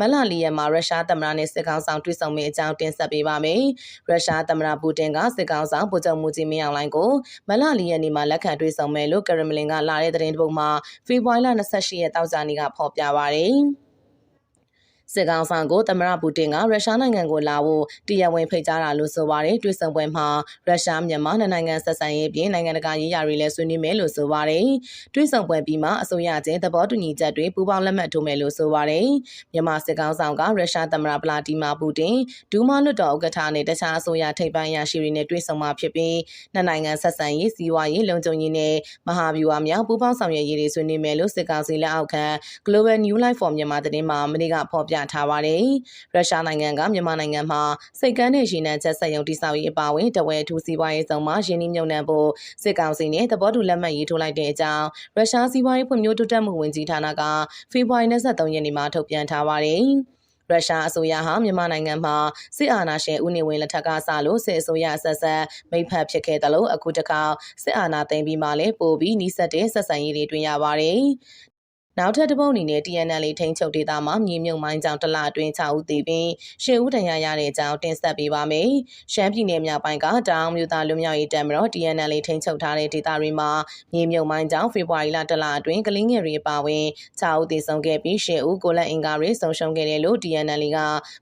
မလလီရက်မှာရုရှားသမ္မတနဲ့စစ်ကောင်ဆောင်တွေ့ဆုံမယ့်အကြောင်းတင်ဆက်ပေးပါမယ်။ရုရှားသမ္မတပူတင်ကစစ်ကောင်ဆောင်ဗိုလ်ချုပ်မူကြီးမင်းအောင်လှိုင်ကိုမလလီရက်နေ့မှာလက်ခံတွေ့ဆုံမယ်လို့ကရမလင်ကလာတဲ့သတင်းတစ်ပုဒ်မှာဖေဖော်ဝါရီလ28ရက်တောက်ကြနေ့ကဖော်ပြပါရယ်။ စစ်ကောင်ဆောင်ကိုသမရပူတင်ကရုရှားနိုင်ငံကိုလာဖို့တရားဝင်ဖိတ်ကြားတာလို့ဆိုပါတယ်တွေ့ဆုံပွဲမှာရုရှားမြန်မာနှစ်နိုင်ငံဆက်ဆံရေးပြင်နိုင်ငံတကာရေးရာတွေလည်းဆွေးနွေးမယ်လို့ဆိုပါတယ်တွေ့ဆုံပွဲပြီးမှအစိုးရချင်းသဘောတူညီချက်တွေပူးပေါင်းလက်မှတ်ထိုးမယ်လို့ဆိုပါတယ်မြန်မာစစ်ကောင်ဆောင်ကရုရှားသမရဗလာတီမာပူတင်ဒူးမာလွတ်တော်ဥက္ကဋ္ဌနဲ့တခြားအစိုးရထိပ်ပိုင်းရရှိတွေနဲ့တွေ့ဆုံမှာဖြစ်ပြီးနှစ်နိုင်ငံဆက်ဆံရေးစီးပွားရေးလုံခြုံရေးနဲ့မဟာဗျူဟာများပူးပေါင်းဆောင်ရွက်ရေးတွေဆွေးနွေးမယ်လို့စစ်ကောင်စီလက်အောက်ခံ Global New Life for မြန်မာသတင်းမှာမနေ့ကဖော်ပြထားပါတယ်။ရုရှားနိုင်ငံကမြန်မာနိုင်ငံမှာစိတ်ကမ်းနဲ့ရေနံချက်ဆက်ရုံတိစောက်ရေးအပါအဝင်တဝဲထူစီးပွားရေးဆောင်မှာရင်းနှီးမြှုပ်နှံဖို့စစ်ကောင်စီနဲ့သဘောတူလက်မှတ်ရေးထိုးလိုက်တဲ့အကြောင်းရုရှားစီးပွားရေးဖွံ့ဖြိုးတိုးတက်မှုဝန်ကြီးဌာနကဖေဖော်ဝါရီ23ရက်နေ့မှာထုတ်ပြန်ထားပါတယ်။ရုရှားအစိုးရဟာမြန်မာနိုင်ငံမှာစစ်အာဏာရှင်ဦးနေဝင်းလက်ထက်ကစလို့စစ်အစိုးရဆက်ဆက်မိဖက်ဖြစ်ခဲ့တယ်လို့အခုတခါစစ်အာဏာသိမ်းပြီးမှလည်းပို့ပြီးနှိစက်တဲ့ဆက်ဆံရေးတွေတွေ့ရပါတယ် နောက်ထပ်တစ်ပုတ်အနေနဲ့ TNL ထိန်းချုပ်ဒေသမှာမြေမြုပ်မိုင်းကြောင့်တလအတွင်း6ဦးသေပြီး10ဦးဒဏ်ရာရတဲ့အကြောင်းတင်ဆက်ပေးပါမယ်။ရှမ်းပြည်နယ်မြောက်ပိုင်းကတောင်မြို့သားလူမျိုးရေးတံမတော် TNL ထိန်းချုပ်ထားတဲ့ဒေသတွေမှာမြေမြုပ်မိုင်းကြောင့်ဖေဖော်ဝါရီလတလအတွင်းကလင်းငယ်တွေပါဝင်6ဦးသေဆုံးခဲ့ပြီး10ဦးကိုလက်အင်ကာတွေဆုံးရှုံးခဲ့တယ်လို့ TNL က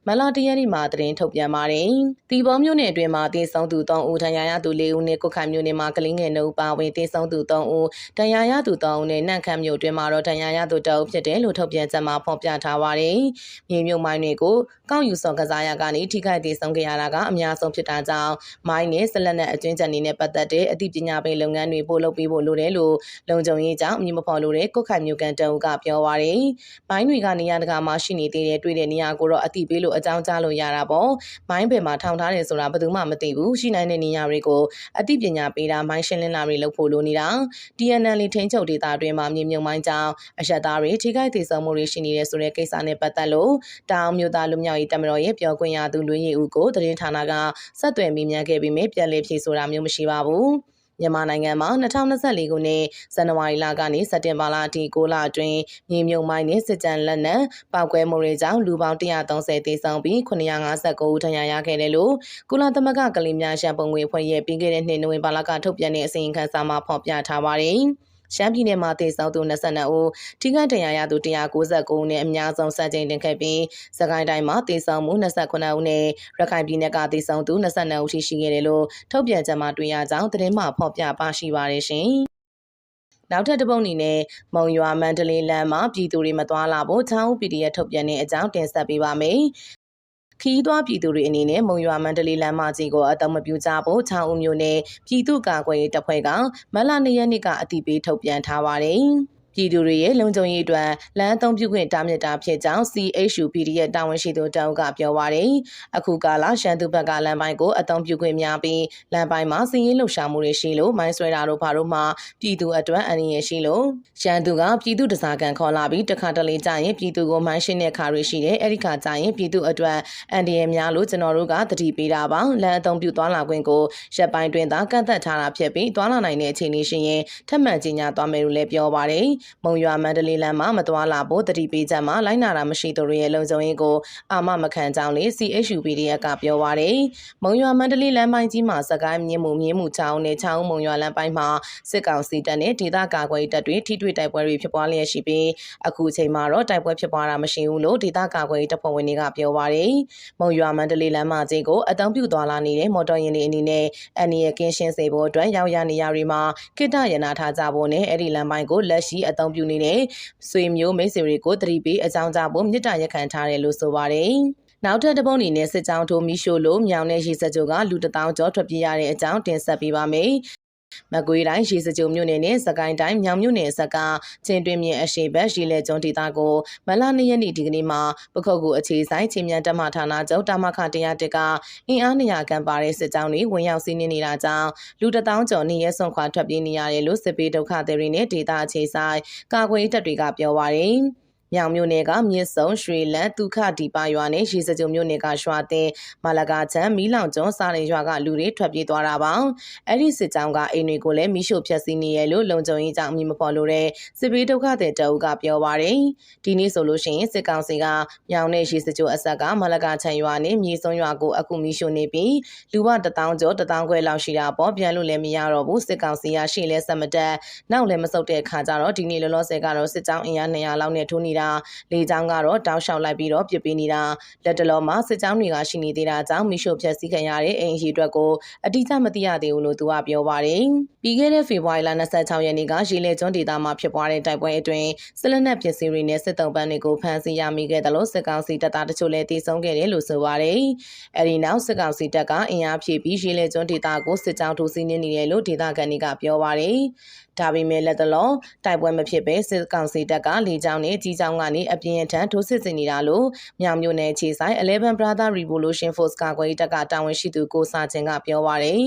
မလတရက်နေ့မှာသတင်းထုတ်ပြန်ပါတယ်။ဒီပေါ်မြို့နယ်အတွင်းမှာသေဆုံးသူ3ဦးဒဏ်ရာရသူ4ဦးနဲ့ကုခိုင်မြို့နယ်မှာကလင်းငယ်2ဦးပါဝင်သေဆုံးသူ3ဦးဒဏ်ရာရသူ3ဦးနဲ့နန့်ခမ်းမြို့အတွင်းမှာတော့ဒဏ်ရာရသူတအုပ်ဖြစ်တယ်လို့ထုတ်ပြန်ချက်မှာဖော်ပြထားပါတယ်။မြေမြုပ်မိုင်းတွေကိုကောက်ယူဆောင်ကစားရကနေထိခိုက်သေးဆုံးခဲ့ရတာကအများဆုံးဖြစ်တာကြောင့်မိုင်းနဲ့ဆက်လက်နဲ့အကျွင်းချက်နေနဲ့ပတ်သက်တဲ့အသိပညာပေးလုပ်ငန်းတွေပို့လုပ်ပေးဖို့လိုတယ်လို့လုံခြုံရေးကြောင့်အမည်မဖော်လို့တဲ့ကုတ်ခိုင်မြို့ကန်တအုပ်ကပြောပါရယ်။မိုင်းတွေကနေရာတကာမှာရှိနေသေးတဲ့တွေ့တဲ့နေရာကိုတော့အသိပေးလို့အကြောင်းကြားလို့ရတာပေါ့။မိုင်းပယ်မှာထောင်ထားတယ်ဆိုတာဘယ်သူမှမသိဘူး။ရှိနိုင်တဲ့နေရာတွေကိုအသိပညာပေးတာမိုင်းရှင်းလင်းလာတွေလုပ်ဖို့လိုနေတာ။ TNL ထိန်းချုပ်ဒေသအတွင်းမှာမြေမြုပ်မိုင်းကြောင့်အရက်သားတွေထိခိုက်သေးဆုံးမှုတွေရှိနေတဲ့ဆိုတဲ့ကိစ္စနဲ့ပတ်သက်လို့တောင်မြို့သားလူမျိုးရေးတမတော်ရဲ့ပြောခွင့်ရသူလွေးရီဦးကိုသတင်းဌာနကဆက်သွယ်မိမြန်ခဲ့ပြီးမြပြန်လည်ဖြေဆိုတာမျိုးမရှိပါဘူး။မြန်မာနိုင်ငံမှာ2024ခုနှစ်ဇန်နဝါရီလကနေစက်တင်ဘာလအထိ6လအတွင်းမြေမြုံမိုင်းနဲ့စစ်ကြမ်းလက်နက်ပောက်ကွဲမှုတွေကြောင့်လူပေါင်း130သေဆုံးပြီး959ဦးဒဏ်ရာရခဲ့တယ်လို့ကုလသမဂ္ဂကလေးများရှမ်းပုံငွေအဖွဲ့ရဲ့ပြီးခဲ့တဲ့နှစ်နိုဝင်ဘာလကထုတ်ပြန်တဲ့အစီရင်ခံစာမှာဖော်ပြထားပါတယ်။ ရှမ်းပြည်နယ်မှာသေဆုံးသူ22ဦးထိခိုက်ဒဏ်ရာရသူ199ဦးနဲ့အများဆုံးစံချိန်တင်ခဲ့ပြီးစကိုင်းတိုင်းမှာသေဆုံးမှု28ဦးနဲ့ရခိုင်ပြည်နယ်ကသေဆုံးသူ22ဦးထိရှိခဲ့တယ်လို့ထုတ်ပြန်ကြမှာတွေ့ရကြောင်းသတင်းမှဖော်ပြပါရှိပါတယ်ရှင်။နောက်ထပ်တစ်ပုတ်အနေနဲ့မုံရွာမန္တလေးလမ်းမှာပြည်သူတွေမသွားလာဖို့ချောင်း PDF ထုတ်ပြန်တဲ့အကြောင်းတင်ဆက်ပေးပါမယ် ခီးသွွားပြည်သူတွေအနေနဲ့မုံရွာမန္တလေးလမ်းမကြီးကိုအသုံးမပြုကြဖို့ချောင်းဦးမျိုးနဲ့ပြည်သူ့ကာကွယ်ရေးတပ်ဖွဲ့ကမလ၂ရက်နေ့ကအတိပေးထုတ်ပြန်ထားပါတယ်။ ပြည်သူတွေရဲ့လုံခြုံရေးအတွက်လမ်းအသုံးပြုခွင့်တားမြစ်တာဖြစ်ကြောင်း CHUPD ရဲ့တာဝန်ရှိသူတောင်ကပြောပါရယ်အခုကာလရှမ်းသူဘက်ကလမ်းပိုင်းကိုအသုံးပြုခွင့်များပြီးလမ်းပိုင်းမှာစီးရင်လှုပ်ရှားမှုတွေရှိလို့မိုင်းဆွဲတာတို့ဘာတို့မှပြည်သူအတွက်အန္တရာယ်ရှိလို့ရှမ်းသူကပြည်သူတစားကန်ခေါ်လာပြီးတခါတလေကြာရင်ပြည်သူကိုမိုင်းရှင်းတဲ့ခါတွေရှိတယ်အဲ့ဒီခါကြာရင်ပြည်သူအတွက်အန္တရာယ်များလို့ကျွန်တော်တို့ကတတိပေးတာပါလမ်းအသုံးပြုသွားလာခွင့်ကိုရက်ပိုင်းတွင်သာကန့်သက်ထားတာဖြစ်ပြီးသွားလာနိုင်တဲ့အခြေအနေရှိရင်ထပ်မံကြီးညာသွားမယ်လို့လည်းပြောပါတယ်မုံရွာမန္တလေးလမ်းမှာမသွားလာဖို့တတိပေးချက်မှာလိုင်းနာတာမရှိသူတွေရဲ့လုံခြုံရေးကိုအာမမခံကြောင်းလေ CHUPDF ကပြောပါရယ်မုံရွာမန္တလေးလမ်းပိုင်းကြီးမှာစကိုင်းမြင်းမှုမြင်းမှုချောင်းနဲ့ချောင်းမုံရွာလမ်းပိုင်းမှာစစ်ကောင်စီတပ်နဲ့ဒေသကာကွယ်တပ်တွေထိတွေ့တိုက်ပွဲတွေဖြစ်ပွားလျက်ရှိပြီးအခုချိန်မှာတော့တိုက်ပွဲဖြစ်ပွားတာမရှိဘူးလို့ဒေသကာကွယ်တပ်ဖွဲ့ဝင်တွေကပြောပါရယ်မုံရွာမန္တလေးလမ်းမကြီးကိုအသုံးပြုသွားလာနေတဲ့မော်တော်ယာဉ်တွေအနေနဲ့အန်နီရကင်းရှင်းစေဖို့အတွက်ရောက်ရနေရတွေမှာကိတ္တရနာထားကြဖို့နဲ့အဲ့ဒီလမ်းပိုင်းကိုလက်ရှိအသုံးပြုနေတဲ့ဆွေမျိုးမိတ်ဆွေတွေကိုတတိပေးအကြောင်းကြားဖို့မြစ်တာရက်ခံထားတယ်လို့ဆိုပါတယ်။နောက်ထပ်တစ်ပုတ်အနေနဲ့စစ်ကြောင်းထိုးမီရှို့လို့မြောင်နဲ့ရေစကြိုကလူတထောင်ကျော်ထွက်ပြေးရတဲ့အကြောင်းတင်ဆက်ပေးပါမယ်။ မကွေးတိုင်းရေစကြိုမြို့နယ်နဲ့စကိုင်းတိုင်းမြောင်မြို့နယ်ဆက်ကချင်းတွင်မြင့်အရှိဘက်ရေလဲကျွန်းဒေသကိုမလ၂ရက်နေ့ဒီကနေ့မှာပခုတ်ကူအခြေဆိုင်ချင်းမြန်တပ်မဌာနချုပ်တာမခ101ကအင်အား200ခန့်ပါတဲ့စစ်ကြောင်းတွေဝင်ရောက်စီးနင်းနေတာကြောင့်လူတထောင်ကျော်နေရဲဆွန်ခွာထွက်ပြေးနေရတယ်လို့စစ်ပေးဒုက္ခသည်တွေနဲ့ဒေသအခြေဆိုင်ကာကွယ်တပ်တွေကပြောပါရယ်။ မမြောင်မြို့နယ်ကမြစ်စုံရွှေလန်းဒုက္ခဒီပါရွာနဲ့ရေစကြိုမြို့နယ်ကရွာတင်မလကာချမ်းမီးလောင်ကျွန်းစားတဲ့ရွာကလူတွေထွက်ပြေးသွားတာပါအဲ့ဒီစစ်ကြောင်းကအိမ်တွေကိုလည်းမိရှို့ဖျက်ဆီးနေရလို့လုံခြုံရေးကြောင့်အမည်မဖော်လို့တဲ့စစ်ဘေးဒုက္ခသည်တအုပ်ကပြောပါတယ်ဒီနေ့ဆိုလို့ရှိရင်စစ်ကောင်စီကမြောင်နဲ့ရေစကြိုအဆက်ကမလကာချမ်းရွာနဲ့မြေစုံရွာကိုအခုမိရှို့နေပြီးလူဝတထောင်ကျော်တထောင်ခွဲလောက်ရှိတာပေါ့ပြန်လို့လည်းမရတော့ဘူးစစ်ကောင်စီကရှေ့လဲဆက်မတက်နောက်လည်းမဆုတ်တဲ့ခါကျတော့ဒီနေ့လောလောဆယ်ကတော့စစ်ကြောင်းအင်အား200လောက်နဲ့ထိုးနေတာလေကြောင်းကတော့တောက်လျှောက်လိုက်ပြီးတော့ပြစ်ပေးနေတာလက်တလုံးမှာစစ်ကြောင်းတွေကရှိနေသေးတာကြောင့်မိရှုဖြက်စီးခံရတဲ့အိမ်ရှိအတွက်ကိုအတိအကျမသိရသေးဘူးလို့သူကပြောပါတယ်ပြီးခဲ့တဲ့ဖေဖော်ဝါရီလ26ရက်နေ့ကရေလေကျွန်းဒေသမှာဖြစ်ပွားတဲ့တိုက်ပွဲအတွင်းစစ်လက်နက်ပစ္စည်းတွေနဲ့စစ်တုံးပန်းတွေကိုဖမ်းဆီးရမိခဲ့တယ်လို့စစ်ကောင်စီတပ်သားတချို့လည်းတည်ဆုံခဲ့တယ်လို့ဆိုပါတယ်အဲဒီနောက်စစ်ကောင်စီတပ်ကအင်အားဖြည့်ပြီးရေလေကျွန်းဒေသကိုစစ်ကြောင်းထိုးစီးနေနေတယ်လို့ဒေသခံတွေကပြောပါတယ် ဒါပေမဲ့လက်တလုံးတိုက်ပွဲမဖြစ်ပဲစစ်ကောင်စီတပ်ကလေကြောင်းနဲ့ကြီးကြောင်းကနေအပြင်းအထန်ထိုးစစ်ဆင်နေတာလို့မြောင်မြို့နယ်ခြေဆိုင်11 Brother Revolution Force ကကွယ်တပ်ကတာဝန်ရှိသူကိုစာချင်းကပြောပါရယ်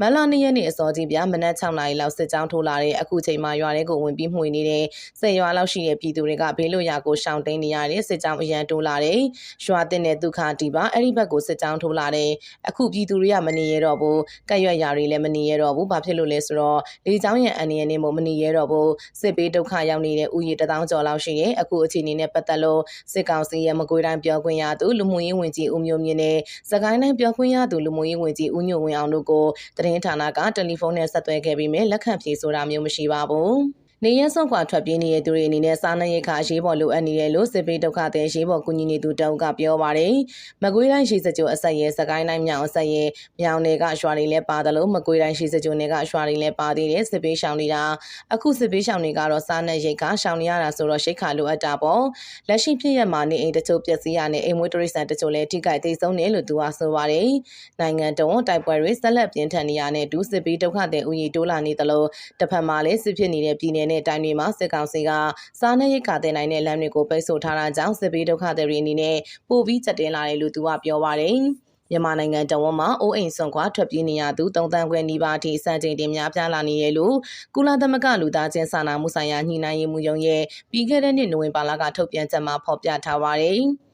မလနေ့ရက်နေ့အစောကြီးပြမနက်6နာရီလောက်စစ်ကြောင်းထိုးလာတဲ့အခုချိန်မှာရွာတွေကိုဝင်ပြီးမှွေနေတဲ့ဆယ်ရွာလောက်ရှိတဲ့ပြည်သူတွေကဘေးလွတ်ရာကိုရှောင်တိန်နေရတဲ့စစ်ကြောင်းအရန်တိုးလာတဲ့ရွာတင်တဲ့ဒုက္ခတီပါအဲ့ဒီဘက်ကိုစစ်ကြောင်းထိုးလာတဲ့အခုပြည်သူတွေကမနေရတော့ဘူးကက်ရွက်ရာတွေလည်းမနေရတော့ဘူးဘာဖြစ်လို့လဲဆိုတော့လေကြောင်းရန်အန်ရနေမို့မနေရတော့ဘူးစစ်ပေးဒုက္ခရောက်နေတဲ့ဥယျာဉ်တထောင်ကျော်လောက်ရှိရဲ့အခုအခြေအနေနဲ့ပတ်သက်လို့စစ်ကောင်စီရဲ့မကွေးတိုင်းပြောခွင့်ရသူလူမှုရေးဝန်ကြီးဦးမျိုးမြင့်နဲ့စကိုင်းတိုင်းပြောခွင့်ရသူလူမှုရေးဝန်ကြီးဦးညိုဝင်းအောင်တို့ကိုသတင်းဌာနကတယ်လီဖုန်းနဲ့ဆက်သွယ်ခဲ့ပြီးမြဲလက်ခံဖြေဆိုတာမျိုးမရှိပါဘူး နေရဆုံးခွာထွက်ပြေးနေတဲ့သူတွေအနေနဲ့စားနပ်ရိက္ခာအရေးပေါ်လိုအပ်နေတယ်လို့စစ်ပေးဒုက္ခသည်ရေးပေါ်ကူညီနေသူတောင်ကပြောပါတယ်။မကွေးတိုင်းရှိစကြိုအဆက်ရဲစကိုင်းတိုင်းမြောင်အဆက်ရဲမြောင်နယ်ကရွာတွေလည်းပါတယ်လို့မကွေးတိုင်းရှိစကြိုနယ်ကရွာတွေလည်းပါသေးတယ်စစ်ပေးရှောင်နေတာအခုစစ်ပေးရှောင်တွေကတော့စားနပ်ရိက္ခာရှောင်နေရတာဆိုတော့ရှိတ်ခါလိုအပ်တာပေါ့။လက်ရှိဖြစ်ရမှာနေအိမ်တချို့ပျက်စီးရနဲ့အိမ်မွေးတရိษံတချို့လည်းထိခိုက်သိဆုံးတယ်လို့သူကဆိုပါတယ်။နိုင်ငံတော်တိုက်ပွဲတွေဆက်လက်ပြင်းထန်နေရတဲ့ဒုစစ်ပေးဒုက္ခသည်ဦးရီတိုးလာနေသလိုတစ်ဖက်မှာလည်းစစ်ဖြစ်နေတဲ့ပြည်내နဲ့တိုင်းတွေမှာစစ်ကောင်စီကစားနပ်ရိက္ခာတင်နိုင်တဲ့လမ်းတွေကိုပိတ်ဆို့ထားတာကြောင့်စစ်ပေးဒုက္ခသည်တွေအနေနဲ့ပိုပြီးကြက်တင်လာတယ်လို့သူကပြောပါတယ်မြန်မာနိုင်ငံတဝန်းမှာအိုးအိမ်ဆွန်ခွာထွက်ပြေးနေရသူ၃တန်းခွဲနီးပါးအထိစံချိန်တင်များပြားလာနေရလို့ကုလသမဂ္ဂလူသားချင်းစာနာမှုဆိုင်ရာညှိနှိုင်းရေးမှူးရုံးရဲ့ပြီးခဲ့တဲ့နှစ်နိုဝင်ဘာလကထုတ်ပြန်ချက်မှာဖော်ပြထားပါတယ်။